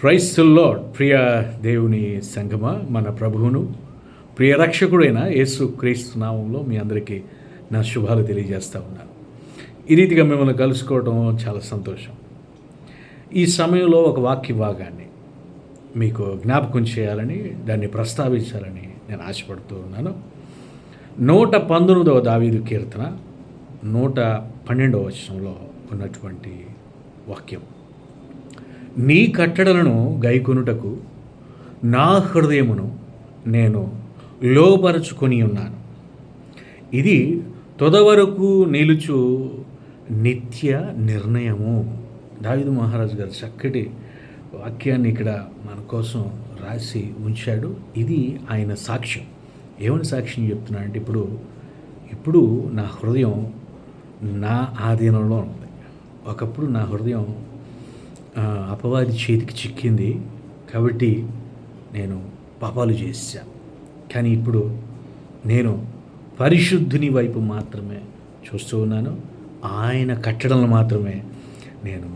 క్రైస్తుల్లో ప్రియ దేవుని సంగమ మన ప్రభువును ప్రియ రక్షకుడైన యేసు క్రీస్తు నామంలో మీ అందరికీ నా శుభాలు తెలియజేస్తూ ఉన్నాను. ఈ రీతిగా మిమ్మల్ని కలుసుకోవడం చాలా సంతోషం. ఈ సమయంలో ఒక వాక్య భాగాన్ని మీకు జ్ఞాపకం చేయాలని దాన్ని ప్రస్తావించాలని నేను ఆశపడుతూ ఉన్నాను. నూట పంతొమ్మిదవ దావీదు కీర్తన నూట పన్నెండవ వచనంలో ఉన్నటువంటి వాక్యం. నీ కట్టడలను గైకొనుటకు నా హృదయమును నేను లోపరుచుకొని ఉన్నాను. ఇది తొదవరకు నిలుచు నిత్య నిర్ణయము. దావిదు మహారాజు గారు చక్కటి వాక్యాన్ని ఇక్కడ మన కోసం రాసి ఉంచాడు. ఇది ఆయన సాక్ష్యం. ఏమని సాక్ష్యం చెప్తున్నా అంటే ఇప్పుడు ఇప్పుడు నా హృదయం నా ఆధీనంలో ఉంది. ఒకప్పుడు నా హృదయం అపవాది చేతికి చిక్కింది కాబట్టి నేను పాపాలు చేశాను కానీ ఇప్పుడు నేను పరిశుద్ధుని వైపు మాత్రమే చూస్తూ ఉన్నాను. ఆయన కట్టడలను మాత్రమే నేను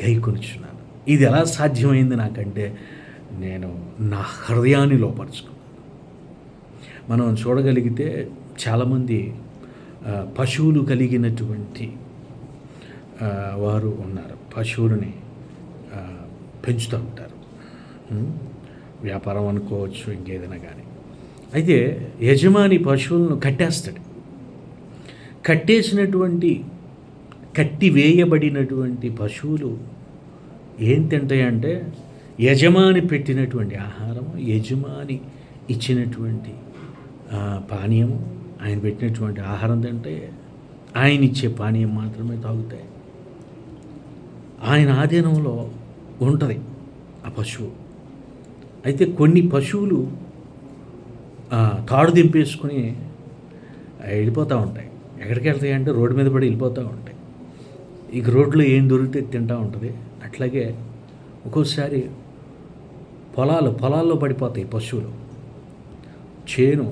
గైకొనుచున్నాను. ఇది ఎలా సాధ్యమైంది నాకంటే నేను నా హృదయాన్ని లోపరుచుకున్నాను. మనం చూడగలిగితే చాలామంది పశువులు కలిగినటువంటి వారు ఉన్నారు. పశువులని పెంచుతూ ఉంటారు. వ్యాపారం అనుకోవచ్చు ఇంకేదైనా కానీ అయితే యజమాని పశువులను కట్టేస్తాడు. కట్టేసినటువంటి కట్టి వేయబడినటువంటి పశువులు ఏం తింటాయంటే యజమాని పెట్టినటువంటి ఆహారము యజమాని ఇచ్చినటువంటి పానీయము ఆయన పెట్టినటువంటి ఆహారం తింటే ఆయన ఇచ్చే పానీయం మాత్రమే తాగుతాయి. ఆయన ఆధీనంలో ఉంటుంది ఆ పశువు. అయితే కొన్ని పశువులు తాడు దింపేసుకుని వెళ్ళిపోతూ ఉంటాయి. ఎక్కడికి వెళ్తాయి అంటే రోడ్డు మీద పడి వెళ్ళిపోతూ ఉంటాయి. ఇక రోడ్లో ఏం దొరికితే తింటూ ఉంటుంది. అట్లాగే ఒక్కోసారి పొలాలు పొలాల్లో పడిపోతాయి పశువులు. చేను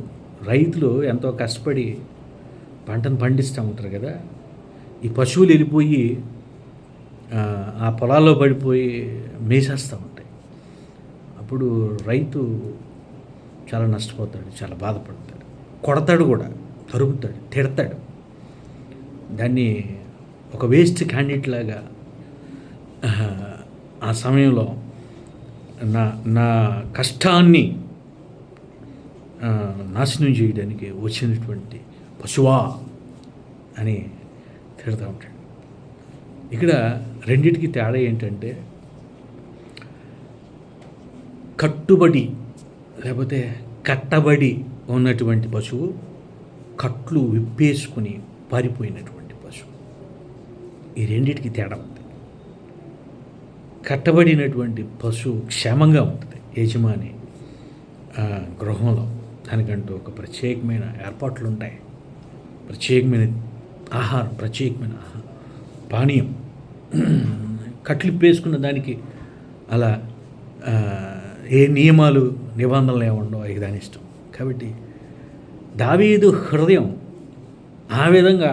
రైతులు ఎంతో కష్టపడి పంటను పండిస్తూ ఉంటారు కదా. ఈ పశువులు వెళ్ళిపోయి ఆ, పొలాల్లో పడిపోయి మేసేస్తూ ఉంటాయి. అప్పుడు రైతు చాలా నష్టపోతాడు చాలా బాధపడతాడు. కొడతాడు కూడా తరుగుతాడు తిడతాడు. దాన్ని ఒక వేస్ట్ క్యాండిడేట్ లాగా ఆ, సమయంలో నా నా కష్టాన్ని నాశనం చేయడానికి వచ్చినటువంటి పశువా అని తిడతా ఉంటాడు. ఇక్కడ రెండిటికి తేడా ఏంటంటే కట్టుబడి లేకపోతే కట్టబడి ఉన్నటువంటి పశువు కట్లు విప్పేసుకుని పారిపోయినటువంటి పశువు. ఈ రెండింటికి తేడా ఉంది. కట్టబడినటువంటి పశువు క్షేమంగా ఉంటుంది. యజమాని గృహంలో దానికంటూ ఒక ప్రత్యేకమైన ఏర్పాట్లు ఉంటాయి ప్రత్యేకమైన ఆహారం ప్రత్యేకమైన ఆహారం. పానీయం. కట్లు ఇప్పేసుకున్న దానికి అలా ఏ నియమాలు నిబంధనలు ఏముండవు ఇక దాని ఇష్టం. కాబట్టి దావీదు హృదయం ఆ విధంగా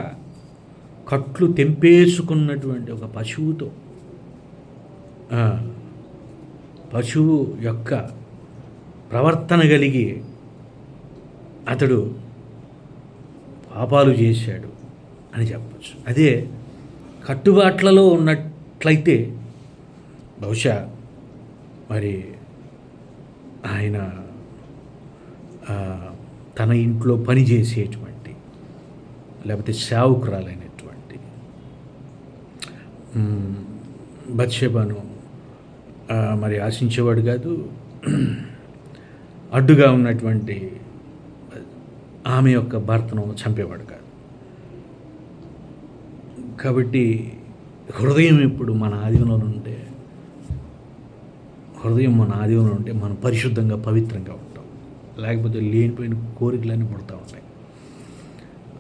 కట్లు తెంపేసుకున్నటువంటి ఒక పశువుతో పశువు యొక్క ప్రవర్తన కలిగి అతడు పాపాలు చేశాడు అని చెప్పచ్చు. అదే కట్టుబాట్లలో ఉన్నట్లయితే బహుశా మరి ఆయన తన ఇంట్లో పని చేసేటువంటి లేకపోతే సేవకురాలైనటువంటి. మ్, మరి ఆశించేవాడు కాదు. అడ్డుగా ఉన్నటువంటి ఆమె యొక్క భర్తను చంపేవాడు కాదు. కాబట్టి హృదయం ఇప్పుడు మన ఆధీనంలో ఉంటే హృదయం మన ఆధీనంలో ఉంటే మనం పరిశుద్ధంగా పవిత్రంగా ఉంటాం. లేకపోతే లేనిపోయిన కోరికలన్నీ పుడతా ఉంటాయి.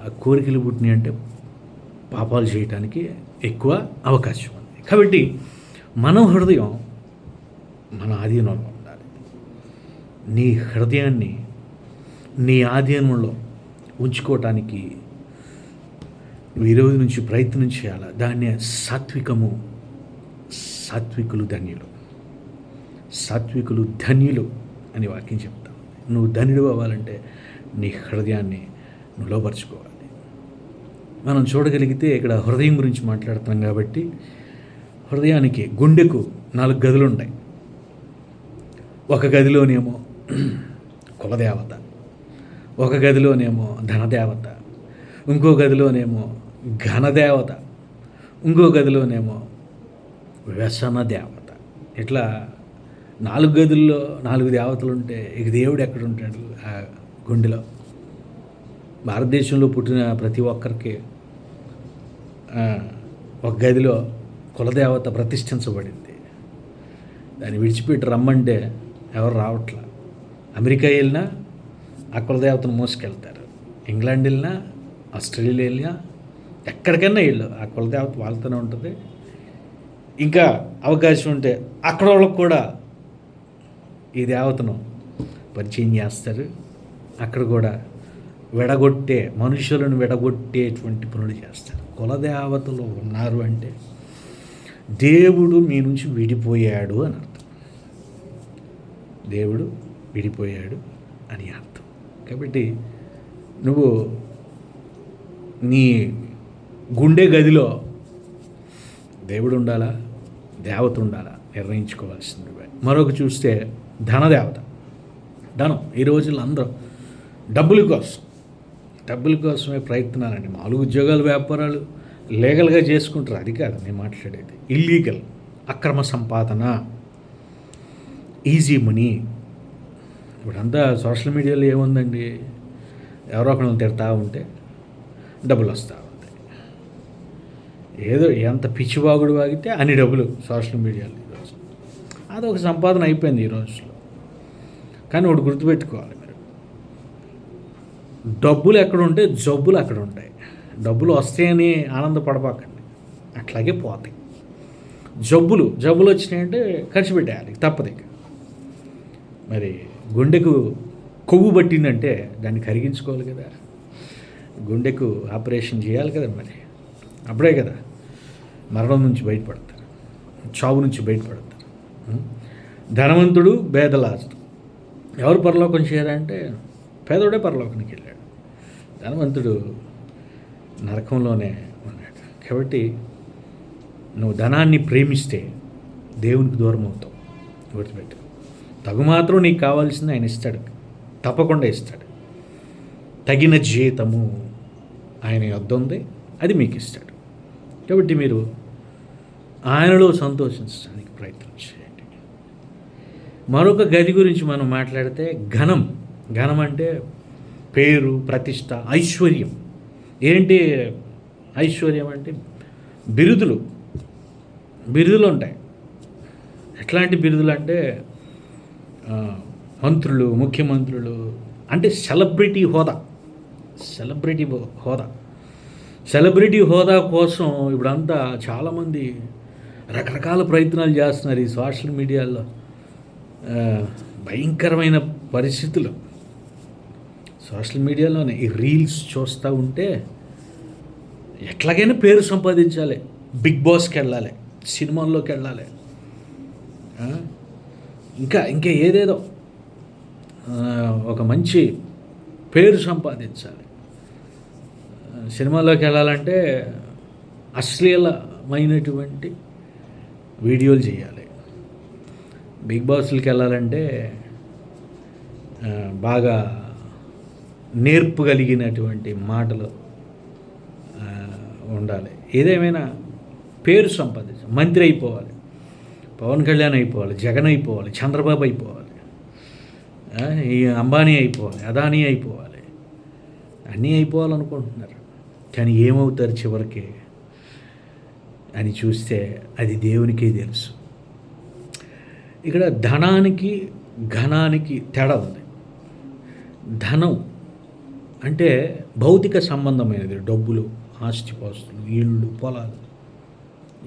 ఆ కోరికలు పుట్టినాయి అంటే పాపాలు చేయటానికి ఎక్కువ అవకాశం ఉంది. కాబట్టి మన హృదయం మన ఆధీనంలో ఉండాలి. నీ హృదయాన్ని నీ ఆధీనంలో ఉంచుకోవటానికి నువ్వు ఈరోజు నుంచి ప్రయత్నం చేయాలా? దాన్ని సాత్వికము సాత్వికులు ధన్యులు. సాత్వికులు ధన్యులు అని వాక్యం చెప్తాం నువ్వు ధన్యుడు అవ్వాలంటే నీ హృదయాన్ని నువ్వు లోపరుచుకోవాలి మనం చూడగలిగితే ఇక్కడ హృదయం గురించి మాట్లాడుతున్నాం కాబట్టి హృదయానికి గుండెకు నాలుగు గదులు ఉంటాయి. ఒక గదిలోనేమో కులదేవత ఒక గదిలోనేమో ధనదేవత ఇంకో గదిలోనేమో ఘనదేవత. ఇంకో గదిలోనేమో వ్యసన దేవత ఇట్లా నాలుగు గదుల్లో నాలుగు దేవతలు ఉంటే ఇక దేవుడు ఎక్కడ ఉంటాడు ఆ గుండెలో? భారతదేశంలో పుట్టిన ప్రతి ఒక్కరికి ఒక గదిలో కులదేవత ప్రతిష్ఠించబడింది. దాన్ని విడిచిపెట్టి రమ్మంటే ఎవరు రావట్లా? అమెరికా వెళ్ళినా ఆ కులదేవతను మోసుకెళ్తారు. ఇంగ్లాండ్ వెళ్ళినా ఆస్ట్రేలియా వెళ్ళినా ఎక్కడికైనా వెళ్ళు. ఆ కులదేవత వాళ్ళతోనే ఉంటుంది. ఇంకా అవకాశం ఉంటే అక్కడ వాళ్ళకు కూడా ఈ దేవతను పరిచయం చేస్తారు. అక్కడ కూడా విడగొట్టే మనుషులను విడగొట్టేటువంటి పనులు చేస్తారు. కులదేవతలు ఉన్నారు అంటే దేవుడు మీ నుంచి విడిపోయాడు అని అర్థం. దేవుడు విడిపోయాడు అని అర్థం. కాబట్టి నువ్వు నీ గుండె గదిలో దేవుడు ఉండాలా దేవత ఉండాలా నిర్ణయించుకోవాల్సింది మరొక చూస్తే ధనదేవత. ధనం. ఈ రోజుల్లో అందరూ డబ్బుల కోసం. డబ్బుల కోసమే ప్రయత్నాలండి. మామూలు ఉద్యోగాలు వ్యాపారాలు లీగల్గా చేసుకుంటారు. అది కాదు నేను మాట్లాడేది. ఇల్లీగల్ అక్రమ సంపాదన. ఈజీ మనీ ఇప్పుడంతా సోషల్ మీడియాలో ఏముందండి? ఎవరో ఒకరిని తిడతా ఉంటే డబ్బులు వస్తారు ఏదో ఎంత పిచ్చివాగుడు వాగితే అన్ని డబ్బులు సోషల్ మీడియాలో ఈరోజు. అదొక సంపాదన అయిపోయింది ఈ రోజులో కానీ ఒకటి గుర్తుపెట్టుకోవాలి మీరు. డబ్బులు ఎక్కడ ఉంటే జబ్బులు అక్కడ ఉంటాయి డబ్బులు వస్తాయని ఆనందపడబాకండి. అట్లాగే పోతాయి. జబ్బులు జబ్బులు వచ్చినాయంటే ఖర్చు పెట్టేయాలి తప్పదు ఇక. మరి గుండెకు కొవ్వు పట్టిందంటే దాన్ని కరిగించుకోవాలి కదా. గుండెకు ఆపరేషన్ చేయాలి కదా మరి. అప్పుడే కదా. మరణం నుంచి బయటపడతారు. చావు నుంచి బయటపడతారు. ధనవంతుడు భేదలాస్తు ఎవరు పరలోకం చేయాలంటే పేదోడే పరలోకానికి వెళ్ళాడు. ధనవంతుడు నరకంలోనే ఉన్నాడు. కాబట్టి నువ్వు ధనాన్ని ప్రేమిస్తే దేవునికి దూరం అవుతావు గుర్తుపెట్టు. తగు మాత్రం నీకు కావాల్సింది ఆయన ఇస్తాడు. తప్పకుండా ఇస్తాడు. తగిన జీతము ఆయన యొద్ద ఉంది. అది మీకు ఇస్తాడు. కాబట్టి మీరు ఆయనలో సంతోషించడానికి ప్రయత్నం చేయండి. మరొక గది గురించి మనం మాట్లాడితే ఘనం. ఘనం అంటే పేరు ప్రతిష్ట ఐశ్వర్యం. ఏంటి ఐశ్వర్యం అంటే బిరుదులు. బిరుదులు ఉంటాయి. ఎట్లాంటి బిరుదులు అంటే మంత్రులు ముఖ్యమంత్రులు అంటే సెలబ్రిటీ హోదా. సెలబ్రిటీ హోదా. సెలబ్రిటీ హోదా కోసం ఇప్పుడంతా చాలామంది రకరకాల ప్రయత్నాలు చేస్తున్నారు ఈ సోషల్ మీడియాలో. భయంకరమైన పరిస్థితులు. సోషల్ మీడియాలోనే ఈ రీల్స్ చూస్తూ ఉంటే ఎట్లాగైనా పేరు సంపాదించాలి. బిగ్ బాస్కి వెళ్ళాలి సినిమాల్లోకి వెళ్ళాలి. ఇంకా ఇంకా ఏదేదో. ఒక మంచి పేరు సంపాదించాలి. సినిమాలోకి వెళ్ళాలంటే అశ్లీలమైనటువంటి వీడియోలు చేయాలి. బిగ్ బాస్లకి వెళ్ళాలంటే బాగా నేర్పు కలిగినటువంటి మాటలు ఉండాలి. ఏదేమైనా పేరు సంపాదించాలి మంత్రి అయిపోవాలి పవన్ కళ్యాణ్ అయిపోవాలి జగన్ అయిపోవాలి చంద్రబాబు అయిపోవాలి ఈ అంబానీ అయిపోవాలి అదానీ అయిపోవాలి అన్నీ అయిపోవాలనుకుంటున్నారు. కానీ ఏమవుతారు చివరికి అని చూస్తే అది దేవునికే తెలుసు. ఇక్కడ ధనానికి ఘనానికి తేడా ఉంది. ధనం అంటే భౌతిక సంబంధమైనది. డబ్బులు ఆస్తిపాస్తులు ఇళ్ళు పొలాలు.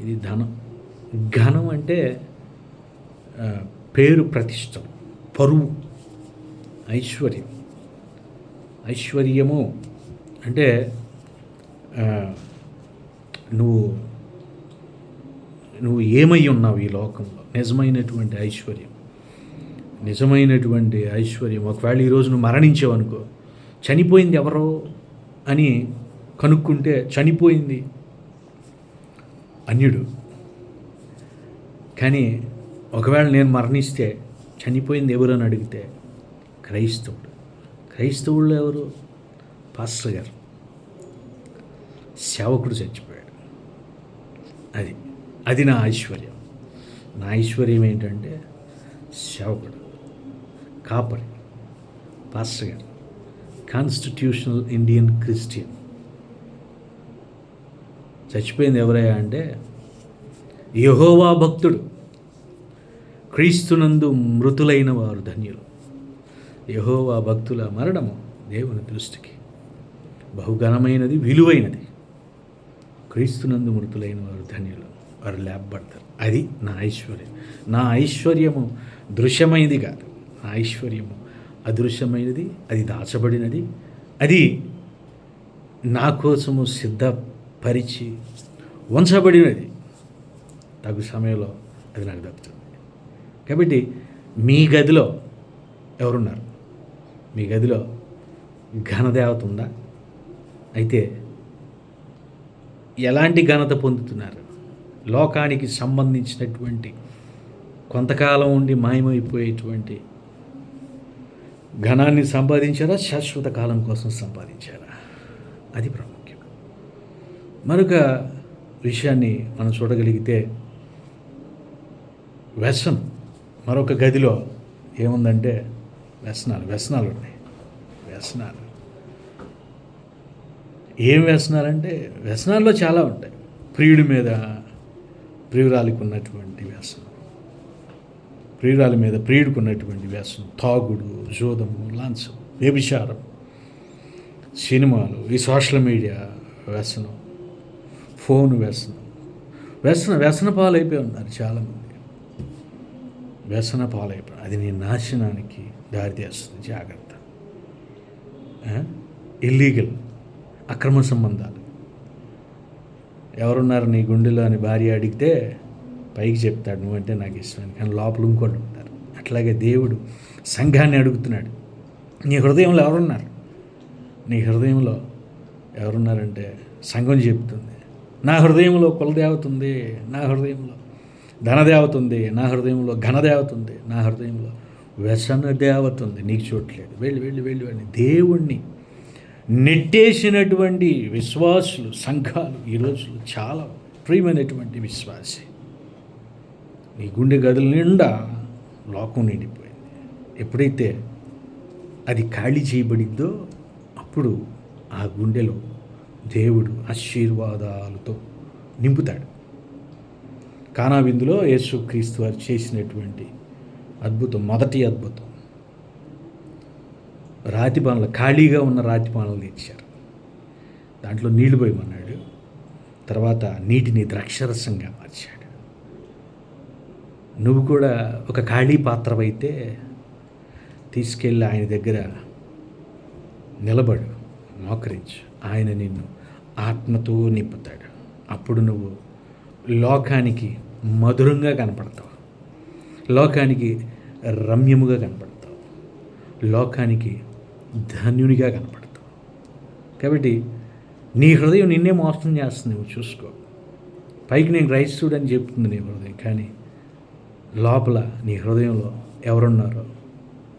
ఇది ధనం. ఘనం అంటే పేరు ప్రతిష్ట పరువు ఐశ్వర్యం. ఐశ్వర్యము అంటే నువ్వు నువ్వు ఏమై ఉన్నావు ఈ లోకంలో? నిజమైనటువంటి ఐశ్వర్యం. నిజమైనటువంటి ఐశ్వర్యం. ఒకవేళ ఈరోజు నువ్వు మరణించావు అనుకో చనిపోయింది ఎవరో అని కనుక్కుంటే చనిపోయింది అన్యుడు. కానీ ఒకవేళ నేను మరణిస్తే చనిపోయింది ఎవరు అని అడిగితే క్రైస్తవుడు. క్రైస్తవుళ్ళు ఎవరు? పాస్టర్ గారు. సేవకుడు చచ్చిపోయాడు. అది అది నా ఐశ్వర్యం. నా ఐశ్వర్యం ఏంటంటే సేవకుడు కాపరి పాస్టర్ గారు కాన్స్టిట్యూషనల్ ఇండియన్ క్రిస్టియన్ చచ్చిపోయింది ఎవరయ్యా అంటే యహోవా భక్తుడు. క్రీస్తునందు మృతులైన వారు ధన్యులు. యహోవా భక్తుల మరణము దేవుని దృష్టికి బహుఘనమైనది విలువైనది. క్రీస్తునందు మృతులైన వారు ధన్యులు. వారు లేపబడతారు. అది నా ఐశ్వర్యం. నా ఐశ్వర్యము దృశ్యమైనది కాదు. నా ఐశ్వర్యము అదృశ్యమైనది అది దాచబడినది అది నా కోసము సిద్ధపరిచి ఉంచబడినది. తగు సమయంలో అది నాకు దక్కుతుంది. కాబట్టి మీ గదిలో ఎవరున్నారు? మీ గదిలో ఘనదేవత ఉందా? అయితే ఎలాంటి ఘనత పొందుతున్నారు? లోకానికి సంబంధించినటువంటి కొంతకాలం ఉండి మాయమైపోయేటువంటి ఘనాన్ని సంపాదించారా? శాశ్వత కాలం కోసం సంపాదించారా? అది ప్రాముఖ్యం. మరొక విషయాన్ని మనం చూడగలిగితే వ్యసనం మరొక గదిలో ఏముందంటే వ్యసనాలు వ్యసనాలు ఉన్నాయి. వ్యసనాలు. ఏం వ్యసనాలంటే వ్యసనాల్లో చాలా ఉంటాయి. ప్రియుడి మీద ప్రియురాలికి ఉన్నటువంటి వ్యసనం. ప్రియురాలి మీద ప్రియుడికి ఉన్నటువంటి వ్యసనం. తాగుడు జోదము లాంఛం వ్యభిచారం సినిమాలు ఈ సోషల్ మీడియా వ్యసనం ఫోన్ వ్యసనం. వ్యసన వ్యసన పాలైపోయి ఉన్నారు చాలామంది. వ్యసన పాలైపోయి అది నీ నాశనానికి దారితీస్తుంది. జాగ్రత్త. ఇల్లీగల్ అక్రమ సంబంధాలు. ఎవరున్నారు నీ గుండెలో అని భార్య అడిగితే పైకి చెప్తాడు నువ్వంటే నాకు ఇష్టం కానీ లోపల ఇంకోటి ఉంటారు. అట్లాగే దేవుడు సంఘాన్ని అడుగుతున్నాడు. నీ హృదయంలో ఎవరున్నారు? నీ హృదయంలో ఎవరున్నారంటే సంఘం చెప్తుంది నా హృదయంలో కులదేవత ఉంది నా హృదయంలో ధనదేవత ఉంది నా హృదయంలో ఘనదేవత ఉంది నా హృదయంలో వ్యసన దేవత ఉంది. నీకు చూడలేదు వెళ్ళి వెళ్ళి వెళ్ళి వెళ్ళి దేవుణ్ణి నెట్టేసినటువంటి విశ్వాసులు సంఘాలు ఈ రోజులు చాలా ప్రియమైనటువంటి విశ్వాసి. నీ గుండె గదుల నిండా లోకం నిండిపోయింది. ఎప్పుడైతే అది ఖాళీ చేయబడిద్దో అప్పుడు ఆ గుండెలో దేవుడు ఆశీర్వాదాలతో నింపుతాడు. కానా విందులో యేసుక్రీస్తు వారు చేసినటువంటి అద్భుతం మొదటి అద్భుతం. రాతి పనులు ఖాళీగా ఉన్న రాతి పనులు తెచ్చారు. దాంట్లో నీళ్ళు పోయమన్నాడు. తర్వాత నీటిని ద్రాక్షరసంగా మార్చాడు. నువ్వు కూడా ఒక ఖాళీ పాత్రవైతే తీసుకెళ్ళి ఆయన దగ్గర నిలబడు మోకరించు. ఆయన నిన్ను ఆత్మతో నింపుతాడు. అప్పుడు నువ్వు లోకానికి మధురంగా కనపడతావు. లోకానికి రమ్యముగా కనపడతావు. లోకానికి ధన్యునిగా కనపడతావు. కాబట్టి నీ హృదయం నిన్నే మోసం చేస్తుంది నువ్వు చూసుకో. పైకి నేను క్రైస్తుడని చెప్తుంది నీ హృదయం కానీ లోపల నీ హృదయంలో ఎవరున్నారో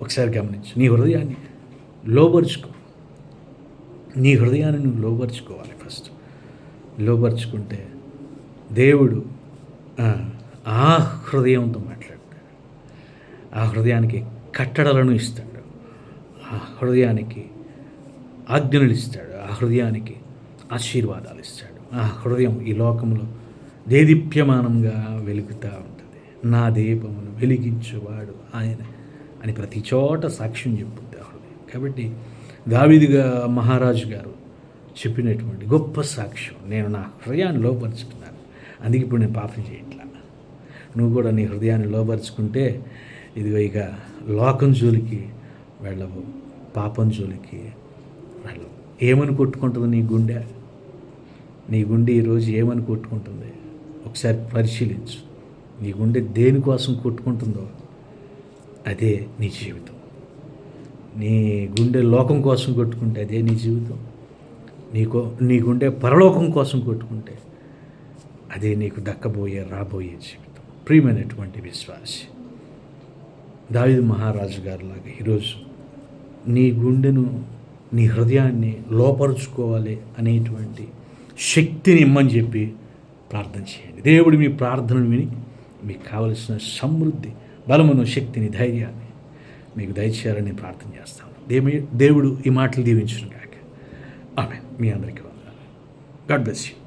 ఒకసారి గమనించు. నీ హృదయాన్ని లోపరుచుకో నీ హృదయాన్ని నువ్వు లోపరుచుకోవాలి ఫస్ట్. లోపరుచుకుంటే దేవుడు ఆ హృదయంతో మాట్లాడతాడు. ఆ హృదయానికి కట్టడలను ఇస్తాడు. ఆ హృదయానికి ఆజ్ఞలు ఇస్తాడు. ఆ హృదయానికి ఆశీర్వాదాలు ఇస్తాడు. ఆ హృదయం ఈ లోకంలో దేదీప్యమానంగా వెలుగుతూ ఉంటుంది. నా దీపమును వెలిగించువాడు ఆయన అని ప్రతి చోట సాక్ష్యం చెప్పుద్ది ఆ హృదయం. కాబట్టి దావిదిగా మహారాజు గారు చెప్పినటువంటి గొప్ప సాక్ష్యం నేను నా హృదయాన్ని లోపరుచుకున్నాను అందుకే ఇప్పుడు నేను పాపం చేయట్లా. నువ్వు కూడా నీ హృదయాన్ని లోపరుచుకుంటే ఇదిగో ఇక లోకం జోలికి వెళ్ళవు. పాపం జోలికి వెళ్ళవు ఏమని కొట్టుకుంటుంది నీ గుండె? నీ గుండె ఈరోజు ఏమని కొట్టుకుంటుంది? ఒకసారి పరిశీలించు. నీ గుండె దేనికోసం కొట్టుకుంటుందో అదే నీ జీవితం. నీ గుండె లోకం కోసం కొట్టుకుంటే అదే నీ జీవితం. నీకో నీ గుండె పరలోకం కోసం కొట్టుకుంటే అదే నీకు దక్కబోయే రాబోయే జీవితం. ప్రియమైనటువంటి విశ్వాసి దావిద మహారాజు గారిలాగా ఈరోజు నీ గుండెను నీ హృదయాన్ని లోపరుచుకోవాలి అనేటువంటి శక్తిని ఇమ్మని చెప్పి ప్రార్థన చేయండి. దేవుడు మీ ప్రార్థనను విని మీకు కావలసిన సమృద్ధి బలమును శక్తిని ధైర్యాన్ని మీకు దయచేయాలని ప్రార్థన చేస్తాను. దేవుడు ఈ మాటలు దీవించును కాక ఆమె మీ అందరికీ వందాలి గాడ్ బ్లెస్ యూ.